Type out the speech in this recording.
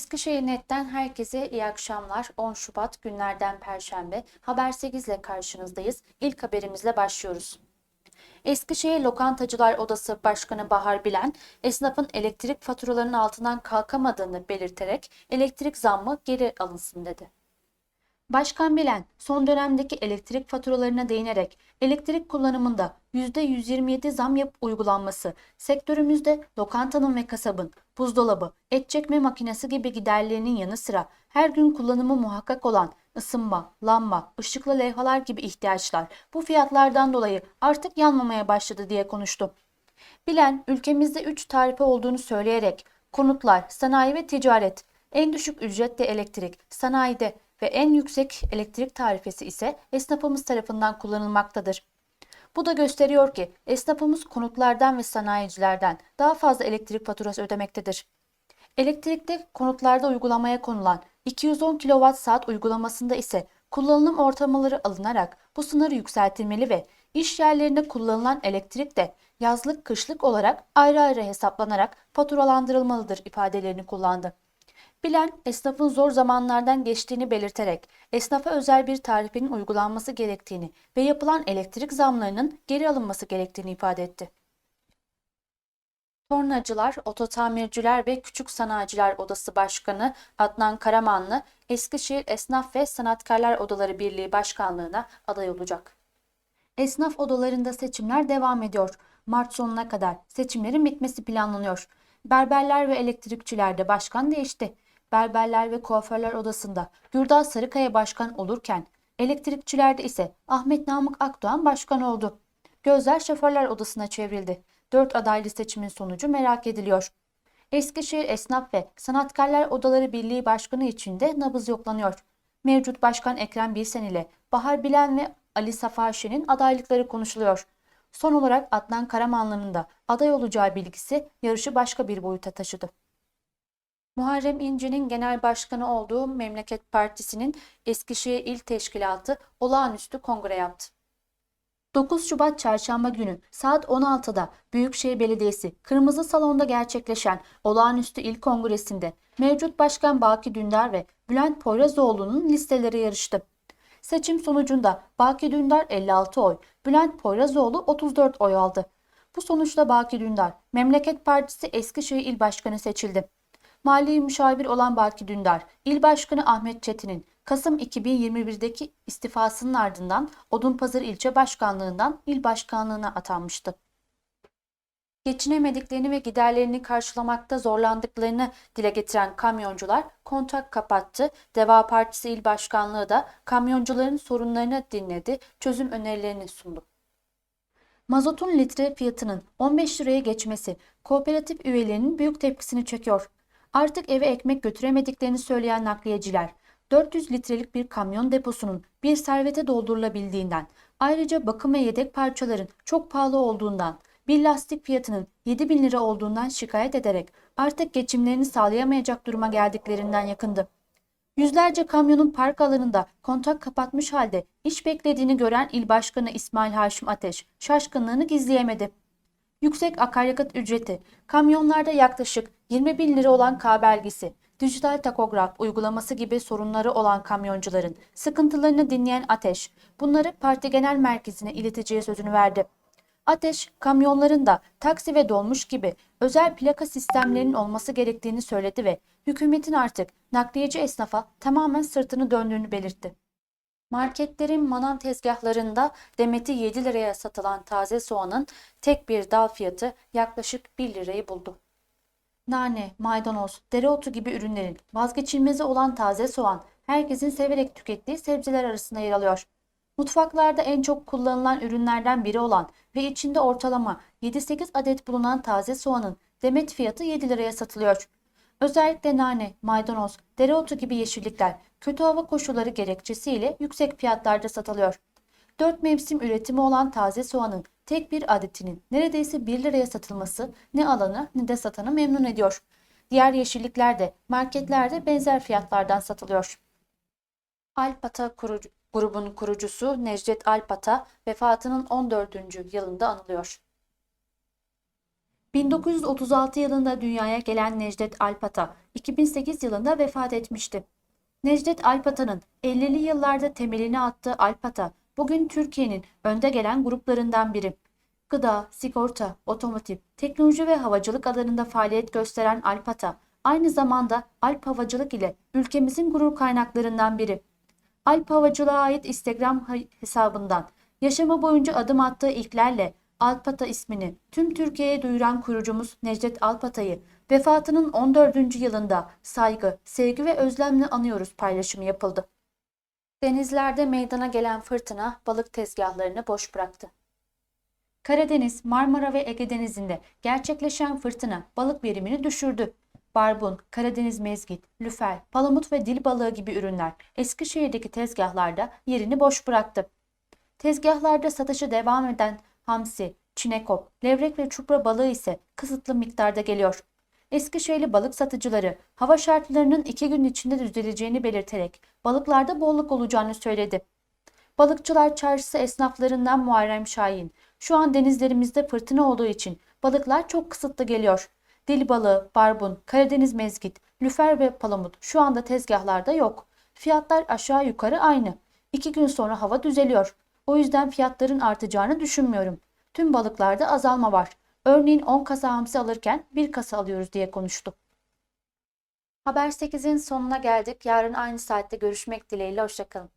Eskişehir Net'ten herkese iyi akşamlar. 10 Şubat günlerden Perşembe. Haber 8 ile karşınızdayız. İlk haberimizle başlıyoruz. Eskişehir Lokantacılar Odası Başkanı Bahar Bilen, esnafın elektrik faturalarının altından kalkamadığını belirterek elektrik zammı geri alınsın dedi. Başkan Bilen, son dönemdeki elektrik faturalarına değinerek elektrik kullanımında %127 zam yap uygulanması, sektörümüzde lokantanın ve kasabın, buzdolabı, et çekme makinesi gibi giderlerinin yanı sıra her gün kullanımı muhakkak olan ısınma, lamba, ışıklı levhalar gibi ihtiyaçlar bu fiyatlardan dolayı artık yanmamaya başladı diye konuştu. Bilen, ülkemizde 3 tarife olduğunu söyleyerek konutlar, sanayi ve ticaret, en düşük ücretle elektrik, sanayide ve en yüksek elektrik tarifesi ise esnafımız tarafından kullanılmaktadır. Bu da gösteriyor ki esnafımız konutlardan ve sanayicilerden daha fazla elektrik faturası ödemektedir. Elektrikte konutlarda uygulamaya konulan 210 kWh uygulamasında ise kullanım ortalamaları alınarak bu sınır yükseltilmeli ve iş yerlerinde kullanılan elektrik de yazlık kışlık olarak ayrı ayrı hesaplanarak faturalandırılmalıdır ifadelerini kullandı. Bilen, esnafın zor zamanlardan geçtiğini belirterek esnafa özel bir tarifenin uygulanması gerektiğini ve yapılan elektrik zamlarının geri alınması gerektiğini ifade etti. Tornacılar, Ototamirciler ve Küçük Sanayiciler Odası Başkanı Adnan Karamanlı, Eskişehir Esnaf ve Sanatkarlar Odaları Birliği Başkanlığına aday olacak. Esnaf odalarında seçimler devam ediyor. Mart sonuna kadar seçimlerin bitmesi planlanıyor. Berberler ve elektrikçilerde başkan değişti. Berberler ve Kuaförler Odası'nda Gürdal Sarıkaya başkan olurken elektrikçilerde ise Ahmet Namık Akdoğan başkan oldu. Gözler Şoförler Odası'na çevrildi. Dört adaylı seçimin sonucu merak ediliyor. Eskişehir Esnaf ve Sanatkarlar Odaları Birliği Başkanı için de nabız yoklanıyor. Mevcut Başkan Ekrem Bilsen ile Bahar Bilen ve Ali Safa Şen'in adaylıkları konuşuluyor. Son olarak Adnan Karamanlı'nın da aday olacağı bilgisi yarışı başka bir boyuta taşıdı. Muharrem İnce'nin genel başkanı olduğu Memleket Partisi'nin Eskişehir İl Teşkilatı olağanüstü kongre yaptı. 9 Şubat Çarşamba günü saat 16'da Büyükşehir Belediyesi Kırmızı Salon'da gerçekleşen olağanüstü il kongresinde mevcut başkan Baki Dündar ve Bülent Poyrazoğlu'nun listeleri yarıştı. Seçim sonucunda Baki Dündar 56 oy, Bülent Poyrazoğlu 34 oy aldı. Bu sonuçla Baki Dündar, Memleket Partisi Eskişehir İl Başkanı seçildi. Mali müşavir olan Baki Dündar, İl Başkanı Ahmet Çetin'in Kasım 2021'deki istifasının ardından Odunpazarı ilçe başkanlığından il başkanlığına atanmıştı. Geçinemediklerini ve giderlerini karşılamakta zorlandıklarını dile getiren kamyoncular kontak kapattı. Deva Partisi İl Başkanlığı da kamyoncuların sorunlarını dinledi, çözüm önerilerini sundu. Mazotun litre fiyatının 15 liraya geçmesi kooperatif üyelerinin büyük tepkisini çekiyor. Artık eve ekmek götüremediklerini söyleyen nakliyeciler 400 litrelik bir kamyon deposunun bir servete doldurulabildiğinden, ayrıca bakım ve yedek parçaların çok pahalı olduğundan, bir lastik fiyatının 7 bin lira olduğundan şikayet ederek artık geçimlerini sağlayamayacak duruma geldiklerinden yakındı. Yüzlerce kamyonun park alanında kontak kapatmış halde iş beklediğini gören il başkanı İsmail Haşim Ateş şaşkınlığını gizleyemedi. Yüksek akaryakıt ücreti, kamyonlarda yaklaşık 20 bin lira olan K belgesi, dijital takograf uygulaması gibi sorunları olan kamyoncuların sıkıntılarını dinleyen Ateş, bunları parti genel merkezine ileteceği sözünü verdi. Ateş, kamyonların da taksi ve dolmuş gibi özel plaka sistemlerinin olması gerektiğini söyledi ve hükümetin artık nakliyeci esnafa tamamen sırtını döndüğünü belirtti. Marketlerin manav tezgahlarında demeti 7 liraya satılan taze soğanın tek bir dal fiyatı yaklaşık 1 lirayı buldu. Nane, maydanoz, dereotu gibi ürünlerin vazgeçilmezi olan taze soğan herkesin severek tükettiği sebzeler arasında yer alıyor. Mutfaklarda en çok kullanılan ürünlerden biri olan ve içinde ortalama 7-8 adet bulunan taze soğanın demet fiyatı 7 liraya satılıyor. Özellikle nane, maydanoz, dereotu gibi yeşillikler kötü hava koşulları gerekçesiyle yüksek fiyatlarda satılıyor. 4 mevsim üretimi olan taze soğanın tek bir adetinin neredeyse 1 liraya satılması ne alanı ne de satanı memnun ediyor. Diğer yeşillikler de marketlerde benzer fiyatlardan satılıyor. Alpata kurucu, grubunun kurucusu Necdet Alpata vefatının 14. yılında anılıyor. 1936 yılında dünyaya gelen Necdet Alpata 2008 yılında vefat etmişti. Necdet Alpata'nın 50'li yıllarda temelini attığı Alpata bugün Türkiye'nin önde gelen gruplarından biri. Gıda, sigorta, otomotiv, teknoloji ve havacılık alanında faaliyet gösteren Alpata aynı zamanda Alp Havacılık ile ülkemizin gurur kaynaklarından biri. Alp Havacılığa ait Instagram hesabından yaşamı boyunca adım attığı ilklerle Alpata ismini tüm Türkiye'ye duyuran kurucumuz Necdet Alpata'yı vefatının 14. yılında saygı, sevgi ve özlemle anıyoruz paylaşımı yapıldı. Denizlerde meydana gelen fırtına balık tezgahlarını boş bıraktı. Karadeniz, Marmara ve Ege Denizi'nde gerçekleşen fırtına balık verimini düşürdü. Barbun, Karadeniz mezgit, lüfer, palamut ve dil balığı gibi ürünler Eskişehir'deki tezgahlarda yerini boş bıraktı. Tezgahlarda satışı devam eden hamsi, çinekop, levrek ve çupra balığı ise kısıtlı miktarda geliyor. Eskişehirli balık satıcıları hava şartlarının iki gün içinde düzeleceğini belirterek balıklarda bolluk olacağını söyledi. Balıkçılar Çarşısı esnaflarından Muharrem Şahin, şu an denizlerimizde fırtına olduğu için balıklar çok kısıtlı geliyor. Dil balığı, barbun, Karadeniz mezgit, lüfer ve palamut şu anda tezgahlarda yok. Fiyatlar aşağı yukarı aynı. İki gün sonra hava düzeliyor. O yüzden fiyatların artacağını düşünmüyorum. Tüm balıklarda azalma var. Örneğin 10 kasa hamsi alırken 1 kasa alıyoruz diye konuştu. Haber 8'in sonuna geldik. Yarın aynı saatte görüşmek dileğiyle. Hoşçakalın.